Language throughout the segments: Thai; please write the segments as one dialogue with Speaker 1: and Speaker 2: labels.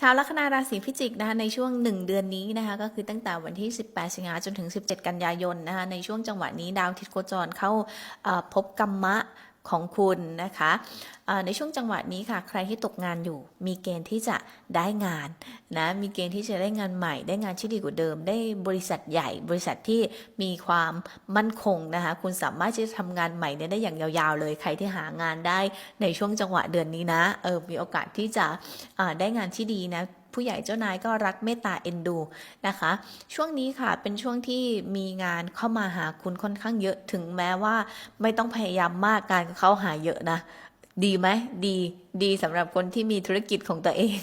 Speaker 1: ชาวลัคนาราศีพิจิกนะคะในช่วง 1 เดือนนี้นะคะก็คือตั้งแต่วันที่ 18 สิงหาจนถึง 17 กันยายนนะคะในช่วงจังหวะนี้ดาวทิศโคจรเข้าพบกรรมะ ของคุณนะคะในช่วงจังหวะนี้ค่ะ ใครที่ตกงานอยู่ มีเกณฑ์ที่จะได้งานนะมีเกณฑ์ที่จะได้งานใหม่ ได้งานที่ดีกว่าเดิม ได้บริษัทใหญ่ บริษัทที่มีความมั่นคงนะคะคุณสามารถที่จะทำงานใหม่เนี่ยได้อย่างยาวๆเลย ใครที่หางานได้ในช่วงจังหวะเดือนนี้นะเออมีโอกาสที่จะได้งานที่ดีนะ ผู้ใหญ่เจ้านายก็รักเมตตาเอ็นดูนะคะ ช่วงนี้ค่ะเป็นช่วงที่มีงานเข้ามาหาคุณค่อนข้างเยอะถึงแม้ว่าไม่ต้องพยายามมากการเข้าหาเยอะนะ ดีไหมดีดีสำหรับคนที่มีธุรกิจของตัวเอง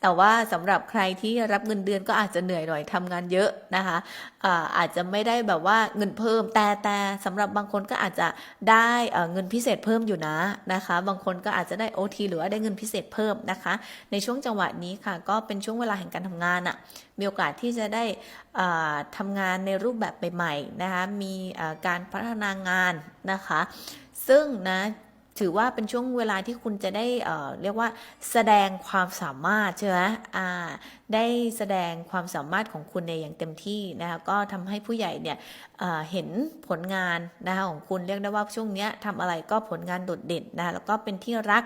Speaker 1: แต่ว่าสำหรับใครที่รับเงินเดือนก็อาจจะเหนื่อยหน่อยทำงานเยอะนะคะอาอาจจะไม่ได้แบบว่าเงินเพิ่มแต่แต่สำหรับบางคนก็อาจจะได้เงินพิเศษเพิ่มอยู่นะนะคะ บางคนก็อาจจะได้ OT หรือว่าได้เงินพิเศษเพิ่มนะคะ ในช่วงจังหวะนี้ค่ะ ก็เป็นช่วงเวลาแห่งการทำงานอะ่ะมีโอกาสที่จะได้อ่าทำงานในรูปแบบใหม่ๆนะคะมีการพัฒนางานนะคะ ซึ่งนะ ถือว่าเป็นช่วงเวลาที่คุณจะได้เเรียกว่าแสดงความสามารถใช่ไหมอ่า ได้แสดงความสามารถของคุณในอย่างเต็มที่นะคะก็ทำให้ผู้ใหญ่เนี่ยเเห็นผลงานนะคะของคุณเรียกได้ว่าช่วงเนี้ยทำอะไรก็ผลงานโดดเด่นนะคะแล้วก็เป็นที่รัก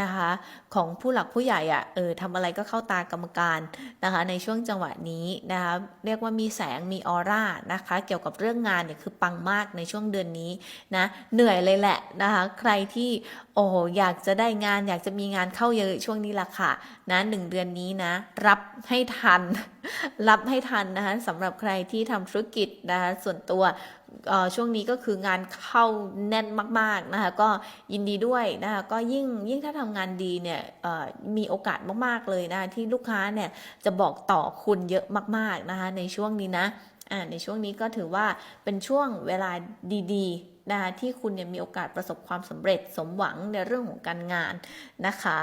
Speaker 1: นะคะของผู้หลักผู้ใหญ่อะ่ะเออทำอะไรก็เข้าตากรรมการนะคะในช่วงจังหวะนี้นะคะเรียกว่ามีแสงมีออร่านะคะเกี่ยวกับเรื่องงานเนี่ยคือปังมากในช่วงเดือนนี้นะเหนื่อยเลยแหละนะคะใครที่โอ้โหอยากจะได้งานอยากจะมีงานเข้าเยอะช่วงนี้ละค่ะนะหนึ่งเดือนนี้นะรับให้ทัน รับให้ทันนะคะสำหรับใครที่ทำธุรกิจนะคะส่วนตัวช่วงนี้ก็คืองานเข้าแน่นมากๆนะคะก็ยินดีด้วยนะคะก็ยิ่งยิ่งถ้าทำงานดีเนี่ยมีโอกาสมากๆเลยนะคะที่ลูกค้าเนี่ยจะบอกต่อคุณเยอะมากๆนะคะในช่วงนี้นะในช่วงนี้ก็ถือว่าเป็นช่วงเวลาดีๆนะคะที่คุณเนี่ยมีโอกาสประสบความสำเร็จสมหวังในเรื่องของการงานนะคะ